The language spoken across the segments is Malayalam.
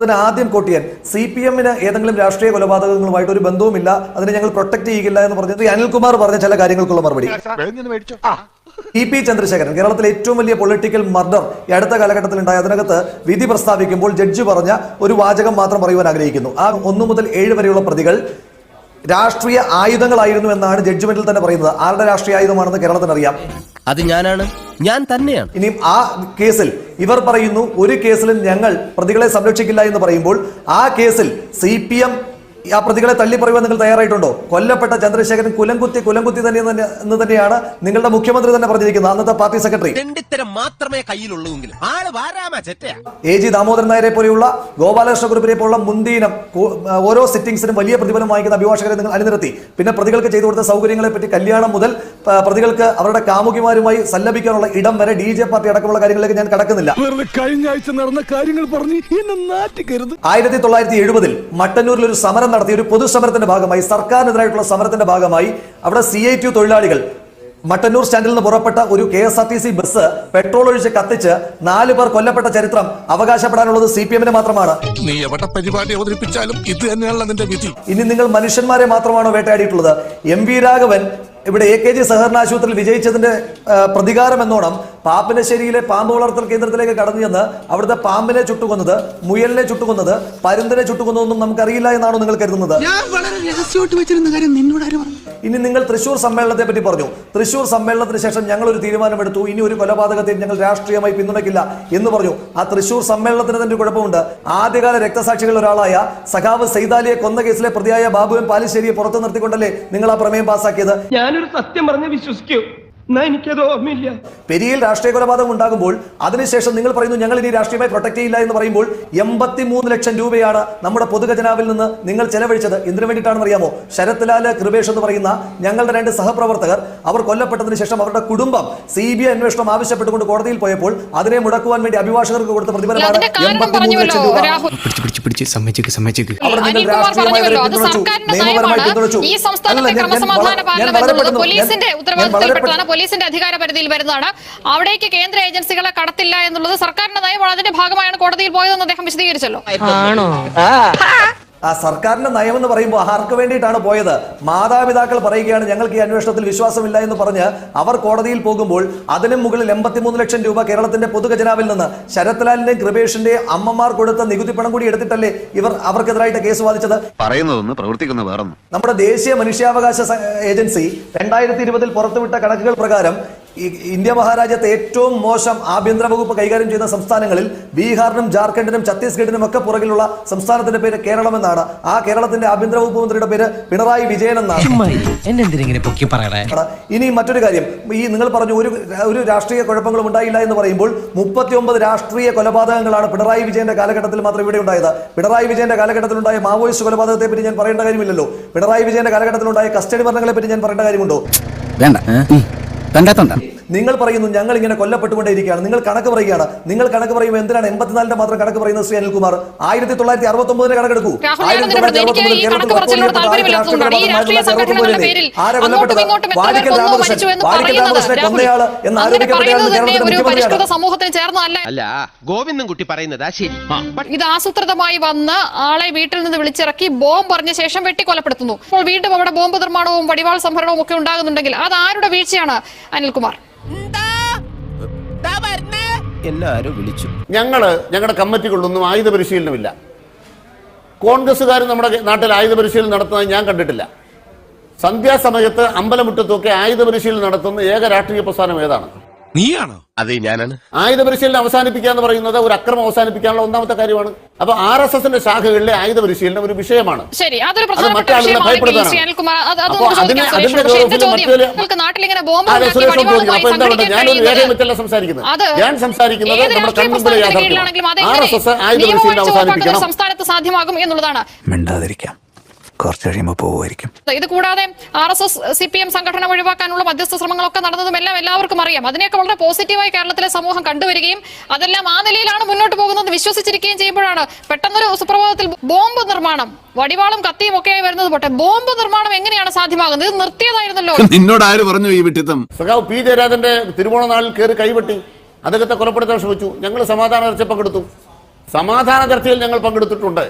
അതിന് ആദ്യം കൊട്ടിയൻ സി പി എമ്മിന് ഏതെങ്കിലും രാഷ്ട്രീയ കൊലപാതകങ്ങളുമായിട്ട് ഒരു ബന്ധവുമില്ല. അതിനെ ഞങ്ങൾ പ്രൊട്ടക്ട് ചെയ്യില്ല എന്ന് പറഞ്ഞത് അനിൽകുമാർ പറഞ്ഞ ചില കാര്യങ്ങൾക്കുള്ള മറുപടി. ഇ പി ചന്ദ്രശേഖരൻ കേരളത്തിലെ ഏറ്റവും വലിയ പൊളിറ്റിക്കൽ മർഡർ ഈ അടുത്ത കാലഘട്ടത്തിൽ ഉണ്ടായ അതിനകത്ത് വിധി പ്രസ്താവിക്കുമ്പോൾ ജഡ്ജി പറഞ്ഞ ഒരു വാചകം മാത്രം പറയുവാൻ ആഗ്രഹിക്കുന്നു. ആ ഒന്നു മുതൽ ഏഴ് വരെയുള്ള പ്രതികൾ രാഷ്ട്രീയ ആയുധങ്ങളായിരുന്നു എന്നാണ് ജഡ്ജ്മെന്റിൽ തന്നെ പറയുന്നത്. ആരുടെ രാഷ്ട്രീയ ആയുധമാണെന്ന് കേരളത്തിന് അറിയാം. അത് ഞാനാണ്. ഞാൻ തന്നെയാണ്. ഇനിയും ആ കേസിൽ ഇവർ പറയുന്നു ഒരു കേസിലും ഞങ്ങൾ പ്രതികളെ സംരക്ഷിക്കില്ല എന്ന് പറയുമ്പോൾ ആ കേസിൽ സി ആ പ്രതികളെ തള്ളി പറയുവാൻ നിങ്ങൾ തയ്യാറായിട്ടുണ്ടോ? കൊല്ലപ്പെട്ട ചന്ദ്രശേഖരൻ കുലംകുത്തി കുലംകുത്തി തന്നെ എന്ന് തന്നെ- തന്നെയാണ് നിങ്ങളുടെ മുഖ്യമന്ത്രി തന്നെ പറഞ്ഞിരിക്കുന്നത്. അന്നത്തെ പാർട്ടി സെക്രട്ടറി. മാത്രമേ കയ്യിലുള്ളൂ ആൾ വാരാമ ചെറ്റയാ. എ ജി ദാമോദരൻ നായരെ പോലെയുള്ള ഗോപാലകൃഷ്ണ ഗ്രൂപ്പിനെ പോലുള്ള മുന്തീനം ഓരോ സിറ്റിംഗ്സിനും വലിയ പ്രതിഫലം വാങ്ങിക്കുന്ന അഭിഭാഷകരെ നിങ്ങൾ അണിനിരത്തി. പിന്നെ പ്രതികൾക്ക് ചെയ്തു കൊടുത്ത സൗകര്യങ്ങളെ പറ്റി കല്യാണം മുതൽ പ്രതികൾക്ക് അവരുടെ കാമുകിമാരുമായി സല്ലപിക്കാനുള്ള ഇടം വരെ ഡി ജെ പാർട്ടി അടക്കമുള്ള കാര്യങ്ങളിലേക്ക് ഞാൻ കടക്കുന്നില്ല. കഴിഞ്ഞ ആഴ്ച നടന്ന കാര്യങ്ങൾ പറഞ്ഞ് ആയിരത്തി തൊള്ളായിരത്തി എഴുപതിൽ മട്ടന്നൂരിൽ ഒരു സമരം നടത്തി ഒരു പൊതുസമരത്തിന്റെ ഭാഗമായി സർക്കാരിനെതിരായിട്ടുള്ള സമരത്തിന്റെ ഭാഗമായി അവിടെ സി ഐ ടി തൊഴിലാളികൾ മട്ടന്നൂർ സ്റ്റാൻഡിൽ നിന്ന് പുറപ്പെട്ട ഒരു K S R T C bus petrol ഒഴിച്ച് കത്തിച്ച് നാല് പേർ കൊല്ലപ്പെട്ട ചരിത്രം അവകാശപ്പെടാനുള്ളത് സി പി എമ്മിന് മാത്രമാണ്. നീ എവിടെ പരിപാടി അവതരിപ്പിച്ചാലും ഇത് തന്നെയാണ് നിന്റെ വിധി. ഇനി നിങ്ങൾ മനുഷ്യന്മാരെ മാത്രമാണോ വേട്ടയാടിയിട്ടുള്ളത്? എം വി രാഘവൻ ഇവിടെ എ കെ ജി സഹകരണ ആശുപത്രിയിൽ വിജയിച്ചതിന്റെ പ്രതികാരം എന്നോണം പാപ്പിനശ്ശേരിയിലെ പാമ്പ് വളർത്തൽ കേന്ദ്രത്തിലേക്ക് കടന്നു ചെന്ന് അവിടുത്തെ പാമ്പിനെ ചുട്ടുകൊന്നത് മുയലിനെ ചുട്ടുകൊന്നത് പരുന്തിനെ ചുട്ടുകൊന്നതൊന്നും നമുക്കറിയില്ല എന്നാണോ നിങ്ങൾ കരുതുന്നത്? ഞാൻ വളരെ രഹസ്യമായിട്ട് വെച്ചിരുന്ന കാര്യം നിന്നോട് ആരും പറഞ്ഞു? ഇനി നിങ്ങൾ തൃശൂർ സമ്മേളനത്തെ പറ്റി പറഞ്ഞു. തൃശൂർ സമ്മേളനത്തിന് ശേഷം ഞങ്ങൾ ഒരു തീരുമാനമെടുത്തു. ഇനി ഒരു കൊലപാതകത്തെ ഞങ്ങൾ രാഷ്ട്രീയമായി പിന്തുണയ്ക്കില്ല എന്ന് പറഞ്ഞു. ആ തൃശൂർ സമ്മേളനത്തിന് തന്നെ കുഴപ്പമുണ്ട്. ആദ്യകാല രക്തസാക്ഷികളിൽ ഒരാളായ സഖാവ് സൈതാലിയെ കൊന്ന കേസിലെ പ്രതിയായ ബാബുവൻ പാലിശ്ശേരിയെ പുറത്തു നിർത്തിക്കൊണ്ടല്ലേ നിങ്ങൾ ആ പ്രമേയം പാസ്സാക്കിയത് ഞാനൊരു സത്യം പറഞ്ഞ് വിശ്വസിക്കൂ. എനിക്കത് ഓർമ്മയില്ല. പെരിയയിൽ രാഷ്ട്രീയ കൊലപാതകം ഉണ്ടാകുമ്പോൾ അതിനുശേഷം നിങ്ങൾ പറയുന്നു ഞങ്ങൾ ഇനി രാഷ്ട്രീയമായി പ്രൊട്ടക്ട് ചെയ്യില്ല എന്ന് പറയുമ്പോൾ എൺപത്തി മൂന്ന് ലക്ഷം രൂപയാണ് നമ്മുടെ പൊതുഖജനാവിൽ നിന്ന് നിങ്ങൾ ചെലവഴിച്ചത്. എന്തിനു വേണ്ടിയിട്ടാണെന്ന് അറിയാമോ? ശരത്ലാൽ കൃപേഷ് എന്ന് പറയുന്ന ഞങ്ങളുടെ രണ്ട് സഹപ്രവർത്തകർ അവർ കൊല്ലപ്പെട്ടതിന് ശേഷം അവരുടെ കുടുംബം സി ബി ഐ അന്വേഷണം ആവശ്യപ്പെട്ടുകൊണ്ട് കോടതിയിൽ പോയപ്പോൾ അതിനെ മുടക്കുവാൻ വേണ്ടി അഭിഭാഷകർക്ക് കൊടുത്ത പ്രതിഫലമാണ് എൺപത്തി മൂന്ന് ലക്ഷം രൂപ. നിങ്ങൾ രാഷ്ട്രീയമായി പിന്തുണച്ചു, നിയമപരമായി പിന്തുണച്ചു. ഞാൻ- വളരെ- പെട്ടെന്ന് ഞാൻ- വളരെ പോലീസിന്റെ അധികാര പരിധിയിൽ വരുന്നതാണ്. അവിടേക്ക് കേന്ദ്ര ഏജൻസികളെ കടത്തില്ല എന്നുള്ളത് സർക്കാരിന്റെ നയമാണ് അതിന്റെ ഭാഗമായാണ് കോടതിയിൽ പോയതെന്ന് അദ്ദേഹം വിശദീകരിച്ചല്ലോ. ആ സർക്കാരിന്റെ നയം എന്ന് പറയുമ്പോൾ ആർക്ക് വേണ്ടിയിട്ടാണ് പോയത്? മാതാപിതാക്കൾ പറയുകയാണ് ഞങ്ങൾക്ക് ഈ അന്വേഷണത്തിൽ വിശ്വാസമില്ല എന്ന് പറഞ്ഞ് അവർ കോടതിയിൽ പോകുമ്പോൾ അതിനും മുകളിൽ എൺപത്തിമൂന്ന് ലക്ഷം രൂപ കേരളത്തിന്റെ പൊതുഖജനാവിൽ നിന്ന് ശരത്ലാലിന്റെയും കൃപേഷിന്റെയും അമ്മമാർ കൊടുത്ത നികുതി പണം കൂടി എടുത്തിട്ടല്ലേ ഇവർ അവർക്കെതിരായിട്ട് കേസ് വാദിച്ചത്? പറയുന്നതൊന്ന് പ്രവർത്തിക്കുന്ന വേറൊന്നും. നമ്മുടെ ദേശീയ മനുഷ്യാവകാശ ഏജൻസി രണ്ടായിരത്തി ഇരുപതിൽ പുറത്തുവിട്ട കണക്കുകൾ പ്രകാരം ഈ ഇന്ത്യ മഹാരാജ്യത്തെ ഏറ്റവും മോശം ആഭ്യന്തര വകുപ്പ് കൈകാര്യം ചെയ്യുന്ന സംസ്ഥാനങ്ങളിൽ ബീഹാറിനും ജാർഖണ്ഡിനും ഛത്തീസ്ഗഡിനും ഒക്കെ പുറകിലുള്ള സംസ്ഥാനത്തിന്റെ പേര് കേരളം എന്നാണ് ആ കേരളത്തിന്റെ ആഭ്യന്തര വകുപ്പ് മന്ത്രിയുടെ പേര് പിണറായി വിജയൻ എന്നാണ്. ഇനി മറ്റൊരു കാര്യം. ഈ നിങ്ങൾ പറഞ്ഞു ഒരു ഒരു രാഷ്ട്രീയ കുഴപ്പങ്ങളും ഉണ്ടായില്ല എന്ന് പറയുമ്പോൾ മുപ്പത്തിയൊമ്പത് രാഷ്ട്രീയ കൊലപാതകങ്ങളാണ് പിണറായി വിജയന്റെ കാലഘട്ടത്തിൽ മാത്രം ഇവിടെ ഉണ്ടായത്. പിണറായി വിജയന്റെ കാലഘട്ടത്തിൽ ഉണ്ടായ മാവോയിസ്റ്റ് കൊലപാതകത്തെ പറ്റി ഞാൻ പറയേണ്ട കാര്യമില്ലല്ലോ. പിണറായി വിജയന്റെ കാലഘട്ടത്തിൽ ഉണ്ടായ കസ്റ്റഡി മരണങ്ങളെ പറ്റി ഞാൻ പറയേണ്ട കാര്യമുണ്ടോ? വേണ്ട. tanda tanda. നിങ്ങൾ പറയുന്നു ഞങ്ങൾ ഇങ്ങനെ കൊല്ലപ്പെട്ടുകൊണ്ടേയിരിക്കുകയാണ്. നിങ്ങൾ കണക്ക് പറയുകയാണ്. നിങ്ങൾ കണക്ക് പറയുമ്പോൾ എന്തിനാണ് എൺപത്തിനാലിന്റെ മാത്രം കണക്ക് പറയുന്നത് ശ്രീ അനിൽകുമാർ? ആയിരത്തി തൊള്ളായിരത്തി അറുപത്തി ഒമ്പതിന് കണക്കെടുക്കൂ രാഹുൽ ഞാൻ ഇതിനോട് എനിക്ക് ഈ കണക്ക് പറച്ചിലോട് വാടിക്കൽ ഈ രാഷ്ട്രീയ സംഘടനകളുടെ പേരിൽ അങ്ങോട്ടും ഇങ്ങോട്ടും എത്ര പേർ കൊന്നു മരിച്ചു എന്ന് പരിഷ്കൃത സമൂഹത്തിന് ചേർന്നതല്ല അല്ല. ഗോവിന്ദൻകുട്ടി പറയുന്നതാ ശരി. ഇത് ആസൂത്രിതമായി വന്ന് ആളെ വീട്ടിൽ നിന്ന് വിളിച്ചിറക്കി ബോംബ് പറഞ്ഞ ശേഷം വെട്ടിക്കൊലപ്പെടുത്തുന്നു. അപ്പോൾ വീണ്ടും അവിടെ ബോംബ് നിർമ്മാണവും വടിവാൾ സംഭരണവും ഒക്കെ ഉണ്ടാകുന്നുണ്ടെങ്കിൽ അത് ആരുടെ വീഴ്ചയാണ് അനിൽകുമാർ? എല്ലാരും വിളിച്ചു. ഞങ്ങൾ ഞങ്ങളുടെ കമ്മിറ്റികളിലൊന്നും ആയുധ പരിശീലനമില്ല. കോൺഗ്രസ്സുകാർ നമ്മുടെ നാട്ടിൽ ആയുധ പരിശീലനം നടത്തുന്നത് ഞാൻ കണ്ടിട്ടില്ല. സന്ധ്യാസമയത്ത് അമ്പലമുറ്റത്തൊക്കെ ആയുധ പരിശീലനം നടത്തുന്ന ഏക രാഷ്ട്രീയ പ്രസ്ഥാനം ഏതാണ്? നീയാണോ? അതെ ഞാനാണ്. ആയുധ പരിശീലനം അവസാനിപ്പിക്കുക എന്ന് പറയുന്നത് ഒരു അക്രമം അവസാനിപ്പിക്കാനുള്ള ഒന്നാമത്തെ കാര്യമാണ്. അപ്പൊ ആർ എസ് എസിന്റെ ശാഖകളിലെ ആയുധ പരിശീലനം ഒരു വിഷയമാണ്. ശരി അതൊരു പ്രധാനപ്പെട്ട. ഞാൻ സംസാരിക്കുന്നത് നമ്മുടെ കൺമുമ്പിലെ യാഥാർത്ഥ്യം ആർ എസ് എസ് ആയുധ പരിശീലനം അവസാനിപ്പിക്കണം. സംസ്ഥാനത്ത് സാധ്യമാകും എന്നുള്ളതാണ്. മിണ്ടാതിരിക്കാം. കുറച്ച് കഴിയുമ്പോൾ പോകുമായിരിക്കും ഇത് കൂടാതെ R S S C P M സംഘടന ഒഴിവാക്കാനുള്ള മധ്യസ്ഥ ശ്രമങ്ങളൊക്കെ നടന്നതും എല്ലാം എല്ലാവർക്കും അറിയാം. അതിനെയൊക്കെ വളരെ പോസിറ്റീവായി കേരളത്തിലെ സമൂഹം കണ്ടുവരികയും അതെല്ലാം ആ നിലയിലാണ് മുന്നോട്ട് പോകുന്നത് വിശ്വസിച്ചിരിക്കുകയും ചെയ്യുമ്പോഴാണ് പെട്ടെന്നൊരു സുപ്രഭാതത്തിൽ ബോംബ് നിർമ്മാണം വടിവാളും കത്തിയും ഒക്കെ വരുന്നത് പോട്ടെ. ബോംബ് നിർമ്മാണം എങ്ങനെയാണ് സാധ്യമാകുന്നത്? ഇത് നിർത്തിയതായിരുന്നല്ലോ. നിന്നോട് ആര് പറഞ്ഞു ഈ വിട്ടിത്തം? സഖാവ് പി ജയരാജന്റെ തിരുവോണ നാളിൽ കയറി കൈവെട്ടി അദ്ദേഹത്തെ കൊലപ്പെടുത്താൻ ശ്രമിച്ചു. ഞങ്ങൾ സമാധാന ചർച്ച പങ്കെടുത്തു സമാധാന ചർച്ചയിൽ ഞങ്ങൾ പങ്കെടുത്തിട്ടുണ്ട്.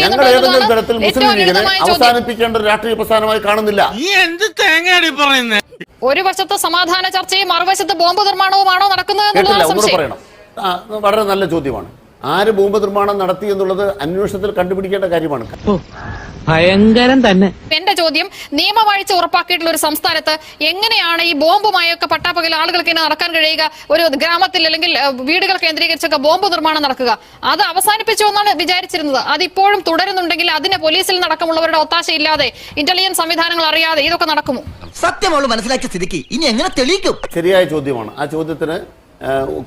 ഞങ്ങൾ ഏതെങ്കിലും തരത്തിൽ മുസ്ലിം ലീഗിനെ. അവസാനിപ്പിക്കേണ്ട ഒരു രാഷ്ട്രീയ പ്രസ്ഥാനമായി കാണുന്നില്ല. ഒരു വശത്ത് സമാധാന ചർച്ചയും മറുവശത്ത് ബോംബ് നിർമ്മാണവുമാണോ നടക്കുന്നത് പറയണം. വളരെ നല്ല ചോദ്യമാണ്. ആര് ബോംബ് നിർമ്മാണം നടത്തി എന്നുള്ളത് അന്വേഷണത്തിൽ കണ്ടുപിടിക്കേണ്ട കാര്യമാണ്. ഭയങ്കരം തന്നെ. എന്റെ ചോദ്യം നിയമവാഴ്ച ഉറപ്പാക്കിയിട്ടുള്ള ഒരു സംസ്ഥാനത്ത് എങ്ങനെയാണ് ഈ ബോംബുമായൊക്കെ പട്ടാപ്പകൽ ആളുകൾക്ക് ഇങ്ങനെ നടക്കാൻ കഴിയുക? ഒരു ഗ്രാമത്തിൽ അല്ലെങ്കിൽ വീടുകൾ കേന്ദ്രീകരിച്ചൊക്കെ ബോംബ് നിർമ്മാണം നടക്കുക. അത് അവസാനിപ്പിച്ചു എന്നാണ് വിചാരിച്ചിരുന്നത്. അതിപ്പോഴും തുടരുന്നുണ്ടെങ്കിൽ അതിന് പോലീസിൽ നടക്കമുള്ളവരുടെ ഒത്താശയില്ലാതെ ഇന്റലിജൻസ് സംവിധാനങ്ങൾ അറിയാതെ ഇതൊക്കെ നടക്കുമോ? സത്യം മനസ്സിലാക്കി മനസ്സിലാക്കിയ സ്ഥിതിക്ക് ഇനി എങ്ങനെ തെളിയിക്കും? ശരിയായ ചോദ്യമാണ്. ആ ചോദ്യത്തിന്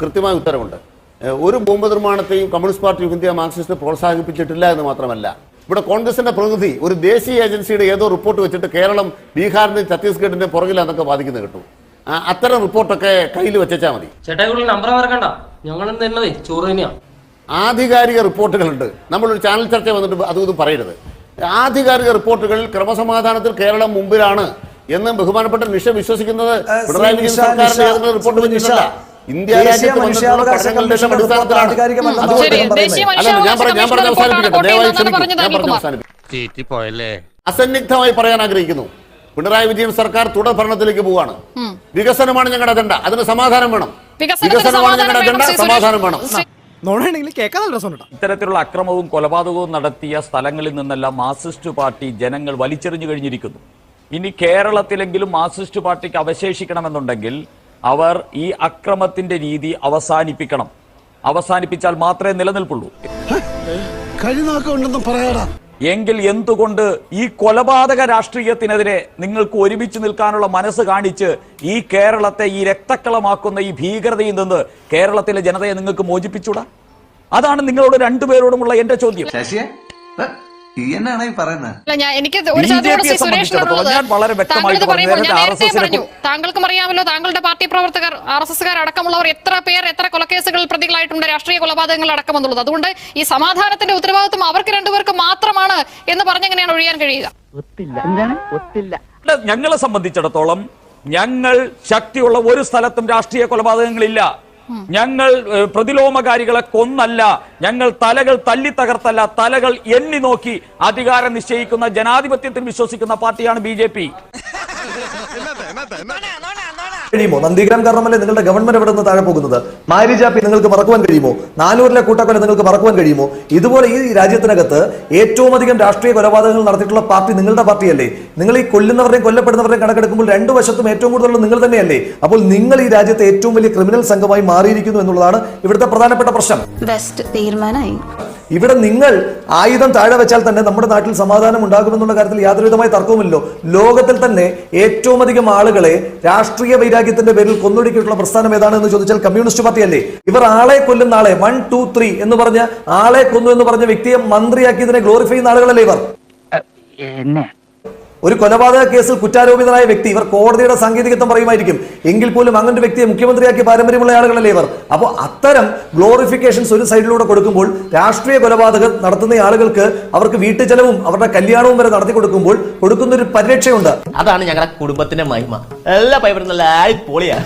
കൃത്യമായ ഉത്തരവുണ്ട്. ഒരു bomb നിർമ്മാണത്തെയും communist party of India Marxist പ്രോത്സാഹിപ്പിച്ചിട്ടില്ല എന്ന് മാത്രമല്ല. ഇവിടെ കോൺഗ്രസിന്റെ പ്രതിനിധി ഒരു ദേശീയ ഏജൻസിയുടെ ഏതോ റിപ്പോർട്ട് വെച്ചിട്ട് കേരളം ബീഹാറിന്റെയും ഛത്തീസ്ഗഡിന്റെയും പുറകിലാന്നൊക്കെ വാദിക്കുന്നത് കേട്ടു. ആ, അത്തരം റിപ്പോർട്ടൊക്കെ കയ്യിൽ വെച്ചാൽ മതി. നമ്പർ മറക്കണ്ട ചോറ് ആധികാരിക റിപ്പോർട്ടുകളുണ്ട്. നമ്മളൊരു ചാനൽ ചർച്ച വന്നിട്ട് അതും ഇതും പറയരുത്. ആധികാരിക റിപ്പോർട്ടുകളിൽ ക്രമസമാധാനത്തിൽ കേരളം മുമ്പിലാണ് എന്ന് ബഹുമാനപ്പെട്ട നിഷ വിശ്വസിക്കുന്നത് പിണറായി വിജയൻ സർക്കാരിന്റെ റിപ്പോർട്ട് വെച്ചിട്ടില്ല ഇന്ത്യ മനുഷ്യാവകാശ കമ്മീഷൻ അസന്നിഗ്ധമായി പറയാൻ ആഗ്രഹിക്കുന്നു. പിണറായി വിജയൻ സർക്കാർ തുടർ ഭരണത്തിലേക്ക് പോവാണ് വികസനമാണ് ഞങ്ങളുടെ അജണ്ട. അതിന് സമാധാനം വേണം. വികസനത്തിന് വികസനമാണ് ഞങ്ങളുടെ അജണ്ട. സമാധാനം വേണം. ഇത്തരത്തിലുള്ള അക്രമവും കൊലപാതകവും നടത്തിയ സ്ഥലങ്ങളിൽ നിന്നെല്ലാം മാർസിസ്റ്റ് പാർട്ടി ജനങ്ങൾ വലിച്ചെറിഞ്ഞു കഴിഞ്ഞിരിക്കുന്നു. ഇനി കേരളത്തിലെങ്കിലും മാർസിസ്റ്റ് പാർട്ടിക്ക് അവശേഷിക്കണമെന്നുണ്ടെങ്കിൽ അവർ ഈ അക്രമത്തിന്റെ രീതി അവസാനിപ്പിക്കണം. അവസാനിപ്പിച്ചാൽ മാത്രമേ നിലനിൽപ്പുള്ളൂ. എങ്കിൽ എന്തുകൊണ്ട് ഈ കൊലപാതക രാഷ്ട്രീയത്തിനെതിരെ നിങ്ങൾക്ക് ഒരുമിച്ച് നിൽക്കാനുള്ള മനസ്സ് കാണിച്ച് ഈ കേരളത്തെ ഈ രക്തക്കളമാക്കുന്ന ഈ ഭീകരതയിൽ നിന്ന് കേരളത്തിലെ ജനതയെ നിങ്ങൾക്ക് മോചിപ്പിച്ചൂടാ അതാണ് നിങ്ങളോട് രണ്ടുപേരോടുമുള്ള എന്റെ ചോദ്യം. താങ്കൾക്കും അറിയാമല്ലോ താങ്കളുടെ പാർട്ടി പ്രവർത്തകർ ആർ എസ് എസ്കാർ അടക്കമുള്ളവർ എത്ര പേർ എത്ര കൊലക്കേസുകളിൽ പ്രതികളായിട്ടുണ്ട് രാഷ്ട്രീയ കൊലപാതകങ്ങൾ അടക്കമെന്നുള്ളത് അതുകൊണ്ട് ഈ സമാധാനത്തിന്റെ ഉത്തരവാദിത്വം അവർക്ക് രണ്ടുപേർക്ക് മാത്രമാണ് എന്ന് പറഞ്ഞെങ്ങനെയാണ് ഒഴിയാൻ കഴിയുക? ഞങ്ങളെ സംബന്ധിച്ചിടത്തോളം ഞങ്ങൾ ശക്തിയുള്ള ഒരു സ്ഥലത്തും രാഷ്ട്രീയ കൊലപാതകങ്ങളില്ല. ഞങ്ങൾ പ്രതിലോമകാരികളെ കൊന്നല്ല. ഞങ്ങൾ തലകൾ തല്ലി തകർത്തല്ല. തലകൾ എണ്ണി നോക്കി അധികാരം നിശ്ചയിക്കുന്ന ജനാധിപത്യത്തിൽ വിശ്വസിക്കുന്ന പാർട്ടിയാണ് ബി ജെ പി. കഴിയുമോ? നന്ദിഗ്രാം കാരണമല്ലേ നിങ്ങളുടെ ഗവൺമെന്റ് എവിടെ നിന്ന് താഴെ പോകുന്നത്? മാരി ജാപ്പി നിങ്ങൾക്ക് മറക്കുവാൻ കഴിയുമോ? നാനൂറിലെ കൂട്ടക്കൊല നിങ്ങൾക്ക് മറക്കുവാൻ കഴിയുമോ? ഇതുപോലെ ഈ രാജ്യത്തിനകത്ത് ഏറ്റവും അധികം രാഷ്ട്രീയ കൊലപാതകങ്ങൾ നടത്തിയിട്ടുള്ള പാർട്ടി നിങ്ങളുടെ പാർട്ടിയല്ലേ? നിങ്ങൾ ഈ കൊല്ലുന്നവരെയും കൊല്ലപ്പെടുന്നവരെയും കണക്കെടുക്കുമ്പോൾ രണ്ടു വശത്തും ഏറ്റവും കൂടുതലുള്ള നിങ്ങൾ തന്നെയല്ലേ? അപ്പോൾ നിങ്ങൾ ഈ രാജ്യത്തെ ഏറ്റവും വലിയ ക്രിമിനൽ സംഘമായി മാറിയിരിക്കുന്നു എന്നുള്ളതാണ് ഇവിടുത്തെ പ്രധാനപ്പെട്ട പ്രശ്നം. ബെസ്റ്റ് തീരുമാനമായി. ഇവിടെ നിങ്ങൾ ആയുധം താഴെ വെച്ചാൽ തന്നെ നമ്മുടെ നാട്ടിൽ സമാധാനം ഉണ്ടാകുമെന്നുള്ള കാര്യത്തിൽ യാതൊരുവിധമായ തർക്കവുമില്ലോ ലോകത്തിൽ തന്നെ ഏറ്റവും അധികം ആളുകളെ രാഷ്ട്രീയ വൈരാഗ്യത്തിന്റെ പേരിൽ കൊന്നൊടുക്കിയിട്ടുള്ള പ്രസ്ഥാനം ഏതാണെന്ന് ചോദിച്ചാൽ കമ്മ്യൂണിസ്റ്റ് പാർട്ടി അല്ലേ ഇവർ ആളെ കൊല്ലുന്ന ആളെ വൺ ടു ത്രീ എന്ന് പറഞ്ഞ ആളെ കൊന്നു എന്ന് പറഞ്ഞ വ്യക്തിയെ മന്ത്രിയാക്കിയതിനെ ഗ്ലോറിഫൈ ചെയ്യുന്ന ആളുകളല്ലേ ഇവർ? എന്നെ ഒരു കൊലപാതക കേസിൽ കുറ്റാരോപിതനായ വ്യക്തി ഇവർ കോടതിയുടെ സാങ്കേതികത്വം പറയുമായിരിക്കും. എങ്കിൽ പോലും അങ്ങനെ ഒരു വ്യക്തിയെ മുഖ്യമന്ത്രിയാക്കി പാരമ്പര്യമുള്ള ആളുകളല്ലേ ഇവർ? അപ്പോൾ അത്തരം ഗ്ലോറിഫിക്കേഷൻസ് ഒരു സൈഡിലൂടെ കൊടുക്കുമ്പോൾ രാഷ്ട്രീയ കൊലപാതകം നടത്തുന്ന ആളുകൾക്ക് അവർക്ക് വീട്ടു ചെലവും അവരുടെ കല്യാണവും വരെ നടത്തി കൊടുക്കുമ്പോൾ കൊടുക്കുന്ന ഒരു പരിരക്ഷയുണ്ട്. അതാണ് ഞങ്ങളുടെ കുടുംബത്തിന്റെ മഹിമ. എല്ലാ പൈപ്പറും നല്ല പൊളിയാ